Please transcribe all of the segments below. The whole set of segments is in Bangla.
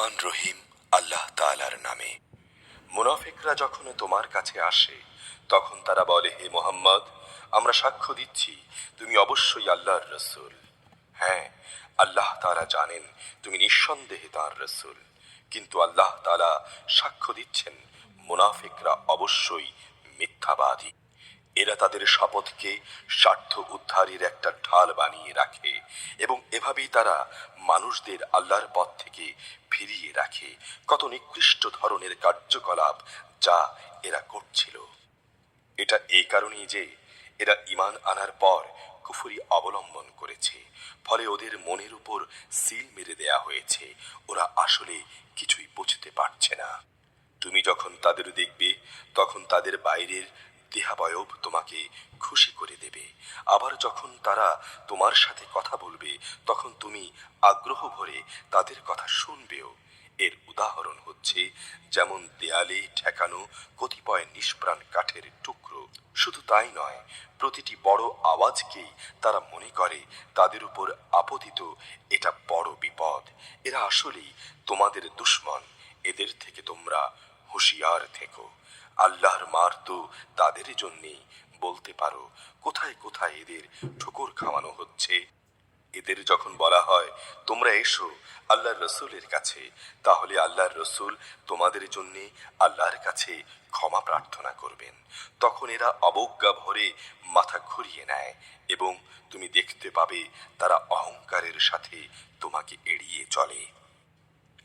রহমান রহিম আল্লাহ তাআলার নামে। মুনাফিকরা যখন তোমার কাছে আসে, তখন তারা বলে, হে মোহাম্মদ, আমরা সাক্ষ্য দিচ্ছি, তুমি অবশ্যই আল্লাহর রসুল। হ্যাঁ আল্লাহ তাআলা জানেন, তুমি নিঃসন্দেহে তাঁর রসুল। কিন্তু আল্লাহ তাআলা সাক্ষ্য দিচ্ছেন, মুনাফিকরা অবশ্যই মিথ্যাবাদী। এরা তাদের শপথকে স্বার্থ উদ্ধারের একটা ঢাল বানিয়ে রাখে এবং এভাবেই তারা মানুষদের আল্লাহর পথ থেকে ফিরিয়ে রাখে। কত নিকৃষ্ট ধরনের কার্যকলাপ যা এরা করছিল। এটা এই কারণেই যে এরা ইমান আনার পর কুফুরি অবলম্বন করেছে, ফলে ওদের মনের উপর সিল মেরে দেয়া হয়েছে। ওরা আসলে কিছুই বুঝতে পারছে না। তুমি যখন তাদের দেখবে, তখন তাদের বাইরের দেহাবয়ব তোমাকে খুশি করে দেবে। আবার যখন তারা তোমার সাথে কথা বলবে, তখন তুমি আগ্রহ ভরে তাদের কথা শুনবেও। এর উদাহরণ হচ্ছে, যেমন দেয়ালে ঠেকানো কতিপয় নিষ্প্রাণ কাঠের টুকরো। শুধু তাই নয়, প্রতিটি বড় আওয়াজকেই তারা মনে করে, তাদের উপর আপতিত এটা বড় বিপদ। এরা আসলেই তোমাদের দুশ্মন। এদের থেকে তোমরা হুঁশিয়ার থেকো। আল্লাহর মার তো তাদের জন্যেই। বলতে পারো, কোথায় কোথায় এদের ঠোকর খাওয়ানো হচ্ছে? এদের যখন বলা হয়, তোমরা এসো আল্লাহর রসুলের কাছে। তাহলে আল্লাহর রসুল তোমাদের জন্য আল্লাহর কাছে ক্ষমা প্রার্থনা করবেন। তখন এরা অবজ্ঞা ভরে মাথা ঘুরিয়ে নেয় এবং তুমি দেখতে পাবে তারা অহংকারের সাথে তোমাকে এড়িয়ে চলে।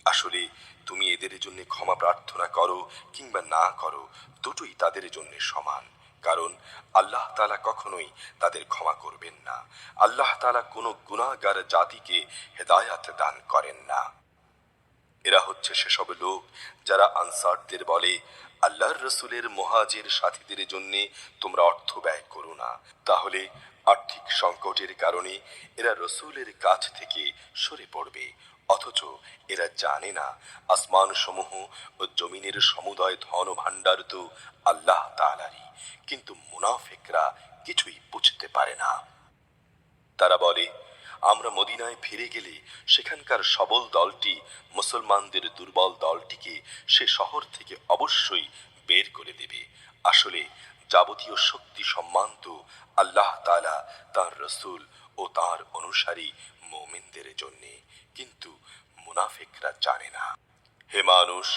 আসলে তুমি এদের জন্য ক্ষমা প্রার্থনা করো কিংবা না করো, দুটোই তাদের জন্য সমান। কারণ আল্লাহ তালা কখনোই তাদের ক্ষমা করবেন না। আল্লাহ তালা কোনো গুণাগার জাতিকে হেদায়াত দান করেন না। এরা হচ্ছে সেসব লোক যারা আনসারদের বলে, আল্লাহর রসুলের মহাজের সাথীদের জন্য তোমরা অর্থ ব্যয় করো না। তাহলে আর্থিক সংকটের কারণে এরা রসুলের কাছ থেকে সরে পড়বে। অথচ এরা জানে না আসমান সমূহ ও জমিনের সমুদয় ধন ভাণ্ডার তো আল্লাহ তালারই কিন্তু মুনাফেকরা কিছুই বুঝতে পারে না। তারা বলে, আমরা মদিনায় ফিরে গেলে সেখানকার সবল দলটি মুসলমানদের দুর্বল দলটিকে সে শহর থেকে অবশ্যই বের করে দেবে। আসলে যাবতীয় শক্তি সম্মান তো আল্লাহ তালা তার রসুল ও তার অনুসারী মোমেনদের জন্যে। কিন্তু মুনাফিকরা জানে না। হে মানুষ,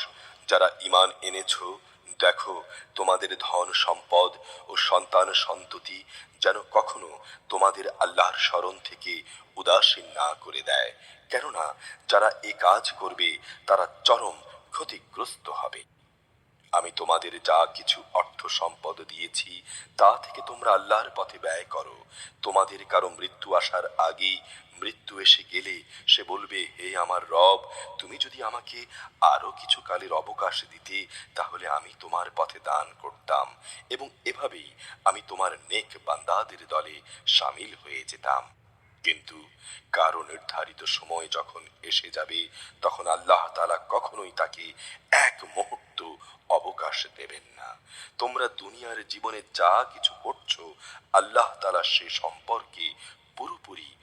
যারা ইমান এনেছো, দেখো তোমাদের ধন সম্পদ ও সন্তান সন্ততি যেন কখনো তোমাদের আল্লাহর স্মরণ থেকে উদাসীন না করে দেয়। কেননা যারা এ কাজ করবে, তারা চরম ক্ষতিগ্রস্ত হবে। আমি তোমাদের যা কিছু অর্থ সম্পদ দিয়েছি, তা থেকে তোমরা আল্লাহর পথে ব্যয় করো। তোমাদের কারও মৃত্যু আসার আগেই মৃত্যু এসে গেলে সে বলবে, হে আমার রব, তুমি যদি আমাকে আরও কিছু কালের অবকাশ দিতে, তাহলে আমি তোমার পথে দান করতাম এবং এভাবেই আমি তোমার নেক বান্দাদের দলে সামিল হয়ে যেতাম। কিন্তু কারও নির্ধারিত সময় যখন এসে যাবে, তখন আল্লাহ তালা কখনোই তাকে এক মুহূর্ত অবকাশ দেবেন না। তোমরা দুনিয়ার জীবনে যা কিছু করছ, আল্লাহ তালা সে সম্পর্কে পুরোপুরি